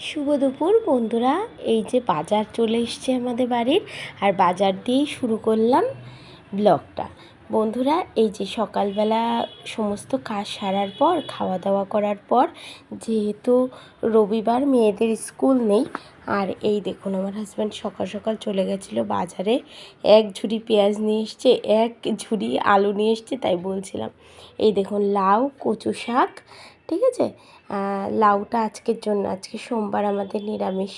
শুভ দুপুর বন্ধুরা। এই যে বাজার চলে এসছে আমাদের বাড়ির, আর বাজার দিয়েই শুরু করলাম ব্লগটা। বন্ধুরা, এই যে সকালবেলা সমস্ত কাজ সারার পর খাওয়া দাওয়া করার পর, যেহেতু রবিবার মেয়েদের স্কুল নেই, আর এই দেখুন আমার হাজব্যান্ড সকাল সকাল চলে গেছিল বাজারে। এক ঝুড়ি পেঁয়াজ নিয়ে এসছে, এক ঝুড়ি আলু নিয়ে এসছে, তাই বলছিলাম। এই দেখুন লাউ, কচু শাক ঠিক আছে? লাউটা আজকের জন্য, আজকে সোমবার আমাদের নিরামিষ।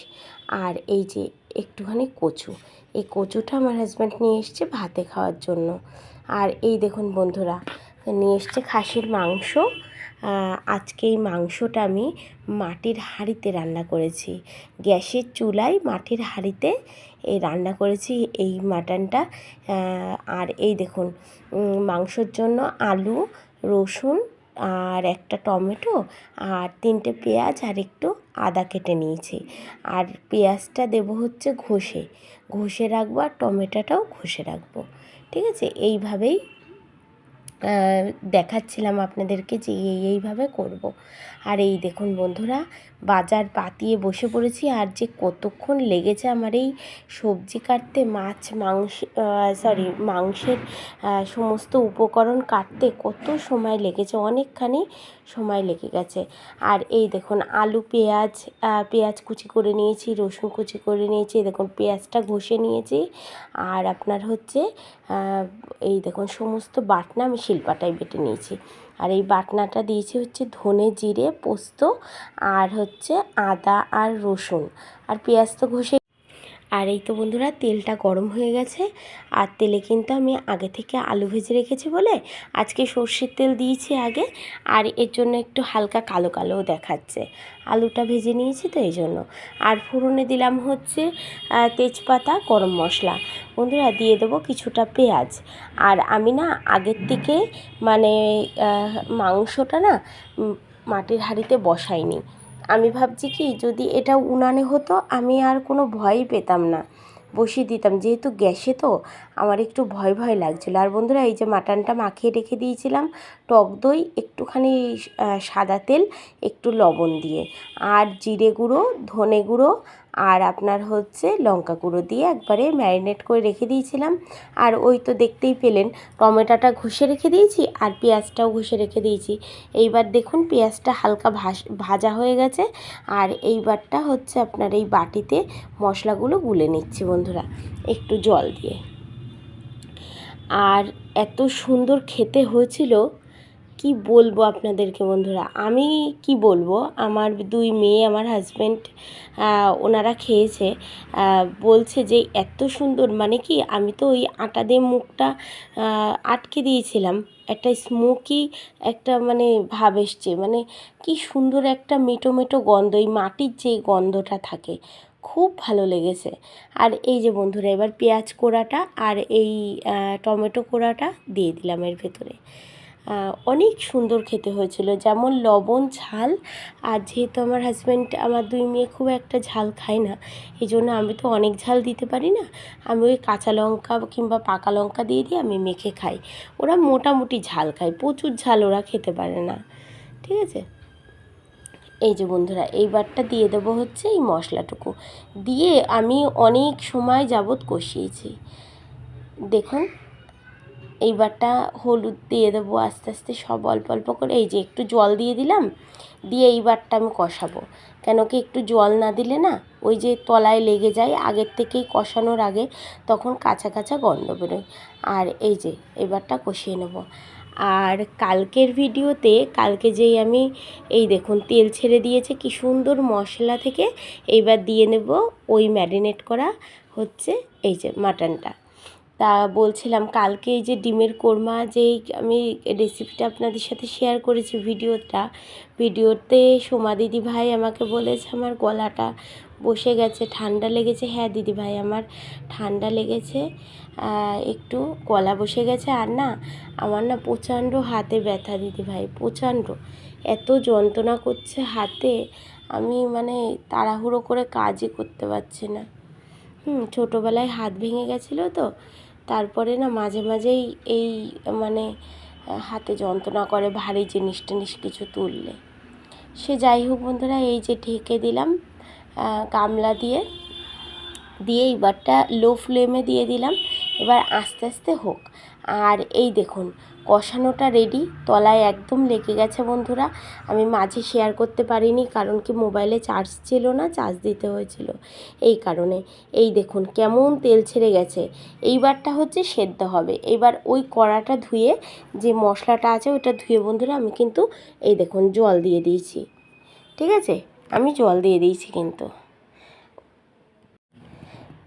আর এই যে একটুখানি কচু, এই কচুটা আমার হাজব্যান্ড নিয়ে এসছে ভাতে খাওয়ার জন্য। আর এই দেখুন বন্ধুরা, নিয়ে এসছে খাসির মাংস। আজকে এই মাংসটা আমি মাটির হাঁড়িতে রান্না করেছি। গ্যাসের চুলায় মাটির হাঁড়িতে এই রান্না করেছি এই মাটনটা। আর এই দেখুন মাংসর জন্য আলু, রসুন আর একটা টমেটো আর তিনটে পেঁয়াজ আর একটু আদা কেটে নিয়েছি। আর পেঁয়াজটা দেবো হচ্ছে ঘষে। ঘষে রাখব আর টমেটোটাও ঘষে রাখব। ঠিক আছে? এইভাবেই দেখাচ্ছিলাম আপনাদেরকে যে এই এইভাবে করব। আর এই দেখুন বন্ধুরা, বাজার পাতিয়ে বসে পড়েছি আর যে কতক্ষণ লেগেছে আমার এই সবজি কাটতে, মাছ, মাংস সরি মাংসের সমস্ত উপকরণ কাটতে কত সময় লেগেছে, অনেকখানি সময় লেগে গেছে আর এই দেখুন আলু, পেঁয়াজ পেঁয়াজ কুচি করে নিয়েছি, রসুন কুচি করে নিয়েছি দেখুন পেঁয়াজটা ঘষে নিয়েছি আর আপনার হচ্ছে এই দেখুন সমস্ত বাটনা আমি শিলপাটায় বেটে নিয়েছি। আর এই বাটনাটা দিয়েছি হচ্ছে ধনে জিরে, পোস্ত আর হচ্ছে আদা আর রসুন। আর পেঁয়াজ তো ঘষে আর এই তো বন্ধুরা, তেলটা গরম হয়ে গেছে। আর তেলে কিন্তু আমি আগে থেকে আলু ভেজে রেখেছি বলে আজকে সর্ষের তেল দিয়েছি আগে। আর এর জন্য একটু হালকা কালো কালোও দেখাচ্ছে। আলুটা ভেজে নিয়েছি তো এই জন্য। আর ফোড়নে দিলাম হচ্ছে তেজপাতা, গরম মশলা। বন্ধুরা দিয়ে দেবো কিছুটা পেঁয়াজ। আর আমি না আগের থেকে মানে মাংসটা না মাটির হাঁড়িতে বসাইনি। আমি ভাবছি কি, যদি এটা উনানে হতো, আমি আর কোনো ভয়ই পেতাম না। বসিয়ে দিতাম। যেহেতু গ্যাসে তো, আমার একটু ভয় ভয় লাগছিল। আর বন্ধুরা, এই যে মাটনটা মাখিয়ে রেখে দিয়েছিলাম, টক দই, একটুখানি সাদা তেল, একটু লবণ দিয়ে। আর জিরে গুঁড়ো, ধনে গুঁড়ো আর আপনার হচ্ছে লঙ্কা গুঁড়ো দিয়ে একবারে ম্যারিনেট করে রেখে দিয়েছিলাম। আর ওই তো দেখতেই পেলেন, টমেটোটা ঘষে রেখে দিয়েছি আর পেঁয়াজটাও ঘষে রেখে দিয়েছি। এইবার দেখুন পেঁয়াজটা হালকা ভাজা হয়ে গেছে। আর এইবারটা হচ্ছে আপনার এই বাটিতে মশলাগুলো গুলে নিচ্ছি বন্ধুরা, একটু জল দিয়ে। আর এত সুন্দর খেতে হয়েছিল কি বলব আপনাদেরকে বন্ধুরা? আমি কি বলব? আমার দুই মেয়ে, আমার হাজব্যান্ড ওনারা খেয়েছে। বলছে যে এত সুন্দর মানে কি আমি তো ওই আটা দিয়ে মুখটা আটকে দিয়েছিলাম। একটা স্মোকি একটা মানে ভাব এসছে। মানে কি সুন্দর একটা মেটো মেটো গন্ধ, এই মাটির যে গন্ধটা থাকে, খুব ভালো লেগেছে। আর এই যে বন্ধুরা, এবার পেঁয়াজ কোড়াটা আর এই টমেটো কোড়াটা দিয়ে দিলাম এর ভেতরে। অনেক সুন্দর খেতে হয়েছিল। যেমন লবণ, ঝাল, আর যেহেতু আমার হাজব্যান্ড আমার দুই মেয়ে খুব একটা ঝাল খায় না, এই জন্য আমি তো অনেক ঝাল দিতে পারি না। আমি ওই কাঁচা লঙ্কা কিংবা পাকা লঙ্কা দিয়ে দিয়ে আমি মেখে খাই। ওরা মোটামুটি ঝাল খায়, প্রচুর ঝাল ওরা খেতে পারে না। ঠিক আছে? এই যে বন্ধুরা, এইবারটা দিয়ে দেবো হচ্ছে এই মশলাটুকু। দিয়ে আমি অনেক সময় যাবৎ কষিয়েছি। দেখুন। এইবারটা হলুদ দিয়ে দেবো আস্তে আস্তে সব অল্প অল্প করে। এই যে একটু জল দিয়ে দিলাম, দিয়ে এইবারটা আমি কষাবো। কেন কি একটু জল না দিলে না ওই যে তলায় লেগে যায়, আগের থেকেই কষানোর আগে তখন কাঁচা কাঁচা গন্ধ বেরোয়। আর এই যে এবারটা কষিয়ে নেব। আর কালকের ভিডিওতে, কালকে যেই আমি এই দেখুন তেল ছেড়ে দিয়েছে, কি সুন্দর মশলা থেকে এইবার দিয়ে নেব ওই ম্যারিনেট করা হচ্ছে এই যে মাটনটা। তা বলছিলাম, কালকে এই যে ডিমের কোরমা, যেই আমি রেসিপিটা আপনাদের সাথে শেয়ার করেছি ভিডিওটা, ভিডিওতে সোমা দিদি ভাই আমাকে বলেছে, আমার গলাটা বসে গেছে, ঠান্ডা লেগেছে। হ্যাঁ দিদি ভাই, আমার ঠান্ডা লেগেছে একটু গলা বসে গেছে। আর না, আমার না প্রচণ্ড হাতে ব্যথা দিদি ভাই, প্রচণ্ড। এত যন্ত্রণা করছে হাতে, আমি মানে তাড়াহুড়ো করে কাজই করতে পারছি না। হুম, ছোটোবেলায় হাত ভেঙে গেছিল তো তারপরে না মাঝে মাঝেই এই মানে হাতে যন্ত্রণা করে ভারী জিনিস টিনিস কিছু তুললে। সে যাই হোক বন্ধুরা, এই যে ঢেকে দিলাম গামলা দিয়ে দিয়ে এইবারটা লো ফ্লেমে দিয়ে দিলাম। এবার আস্তে আস্তে হোক। আর এই দেখুন কষানোটা রেডি তলায় একদম লেগে গেছে বন্ধুরা। আমি মাঝে শেয়ার করতে পারিনি কারণ কি মোবাইলে চার্জ ছিল না চার্জ দিতে হয়েছিল। এই কারণে। এই দেখুন কেমন তেল ছেড়ে গেছে। এইবারটা হচ্ছে সেদ্ধ হবে। এইবার ওই কড়াটা ধুয়ে যে মশলাটা আছে ওটা ধুয়ে বন্ধুরা আমি কিন্তু এই দেখুন জল দিয়ে দিয়েছি। ঠিক আছে? আমি জল দিয়ে দিয়েছি কিন্তু।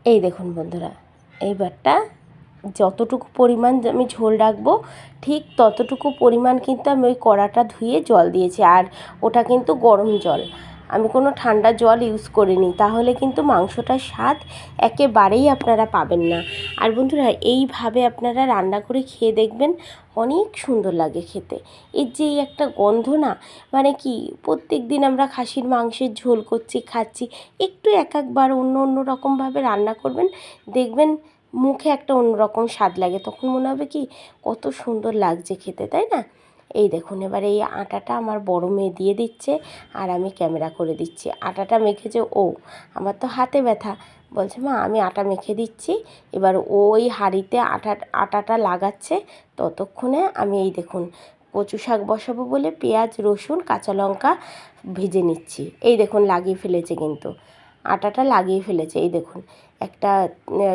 এই দেখুন বন্ধুরা, এইবারটা যতটুকু পরিমাণ আমি ঝোল রাখব, ঠিক ততটুকু পরিমাণ কিন্তু আমি ওই কড়াটা ধুয়ে জল দিয়েছি। আর ওটা কিন্তু গরম জল। আমি কোনো ঠান্ডা জল ইউজ করিনি। তাহলে কিন্তু মাংসটার স্বাদ একেবারেই আপনারা পাবেন না। আর বন্ধুরা, এইভাবে আপনারা রান্না করে খেয়ে দেখবেন অনেক সুন্দর লাগে খেতে। এর যে একটা গন্ধ না মানে কি প্রত্যেক দিন আমরা খাসির মাংসের ঝোল করছি, খাচ্ছি, একটু এক একবার অন্য অন্য রকমভাবে রান্না করবেন, দেখবেন মুখে একটা অন্যরকম স্বাদ লাগে। তখন মনে হবে কি, কত সুন্দর লাগছে খেতে, তাই না? এই দেখুন, এবার এই আটাটা আমার বড় মেয়ে দিয়ে দিচ্ছে আর আমি ক্যামেরা করে দিচ্ছি। আটাটা মেখেছে ও, আমার তো হাতে ব্যথা। বলছে, মা, আমি আটা মেখে দিচ্ছি। এবার ওই হাঁড়িতে আটা, আটাটা লাগাচ্ছে। ততক্ষণে আমি এই দেখুন, কচু শাক বসাবো বলে পেঁয়াজ, রসুন, কাঁচা লঙ্কা ভেজে নিচ্ছি। এই দেখুন, লাগিয়ে ফেলেছে কিন্তু। আটাটা লাগিয়ে ফেলেছে এই দেখুন। একটা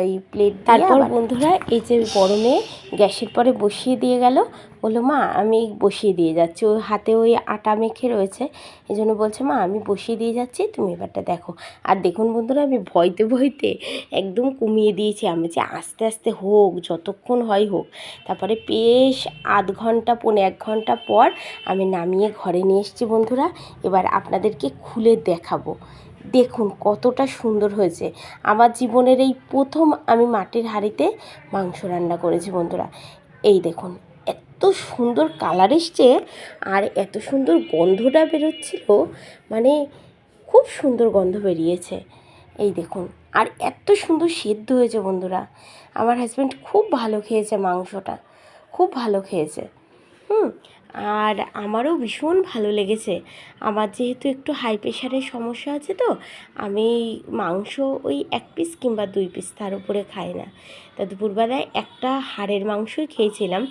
এই প্লেট তারপর বন্ধুরা এই যে গরমে গ্যাসের পরে বসিয়ে দিয়ে গেল বলল মা আমি বসিয়ে দিয়ে যাচ্ছি। ওই হাতে ওই আটা মেখে রয়েছে। এই জন্য বলছে মা আমি বসিয়ে দিয়ে যাচ্ছি তুমি এবারটা দেখো। আর দেখুন বন্ধুরা আমি ভয়তে ভয়তে একদম কমিয়ে দিয়েছি। আমি যে আস্তে আস্তে হোক যতক্ষণ হয় হোক তারপরে বেশ আধ ঘণ্টা পৌনে এক ঘণ্টা পর আমি নামিয়ে ঘরে নিয়ে এসেছি বন্ধুরা। এবার আপনাদেরকে খুলে দেখাবো। দেখুন কতটা সুন্দর হয়েছে। আমার জীবনের এই প্রথম আমি মাটির হাঁড়িতে মাংস রান্না করেছি বন্ধুরা। এই দেখুন এত সুন্দর কালার এসছে আর এত সুন্দর গন্ধটা বেরোচ্ছিল মানে খুব সুন্দর গন্ধ বেরিয়েছে। এই দেখুন আর এত সুন্দর সিদ্ধ হয়েছে বন্ধুরা। আমার হাজব্যান্ড খুব ভালো খেয়েছে মাংসটা, খুব ভালো খেয়েছে। হুম আর আমারও ভীষণ ভালো লেগেছে। আমার যেহেতু একটু হাই প্রেশারের সমস্যা আছে তো, আমি মাংস ওই এক পিস কিংবা দুই পিস তার উপরে খাই না। তা দুপুরবেলায় একটা হাড়ের মাংসই খেয়েছিলাম।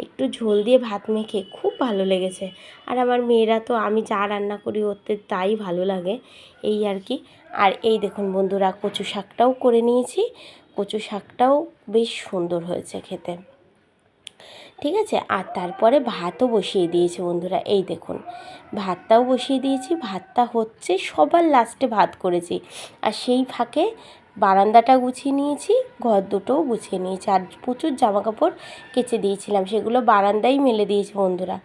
একটু ঝোল দিয়ে ভাত মেখে খুব ভালো লেগেছে। আর আমার মেয়েরা তো, আমি যা রান্না করি ওতে তাই ভালো লাগে। এই আর কি। আর এই দেখুন বন্ধুরা, কচু শাকটাও করে নিয়েছি। কচু শাকটাও বেশ সুন্দর হয়েছে খেতে। ঠিক আছে? আর তারপরে ভাতও বসিয়ে দিয়েছি বন্ধুরা, এই দেখুন। ভাতটাও বসিয়ে দিয়েছি, ভাতটা হচ্ছে সবার লাস্টে ভাত করেছি। আর সেই ফাঁকে বারান্দাটা গুছিয়ে নিয়েছি, ঘর দুটোও গুছিয়ে নিয়েছি। আর প্রচুর জামা কাপড় কেচে দিয়েছিলাম, সেগুলো বারান্দায় মেলে দিয়েছি বন্ধুরা।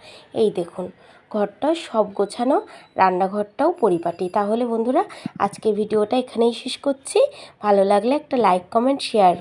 এই দেখুন, ঘরটাও সব গোছানো, রান্নাঘরটাও পরিপাটি। তাহলে বন্ধুরা আজকে ভিডিওটা এখানেই শেষ করছি। ভালো লাগলে একটা লাইক কমেন্ট শেয়ার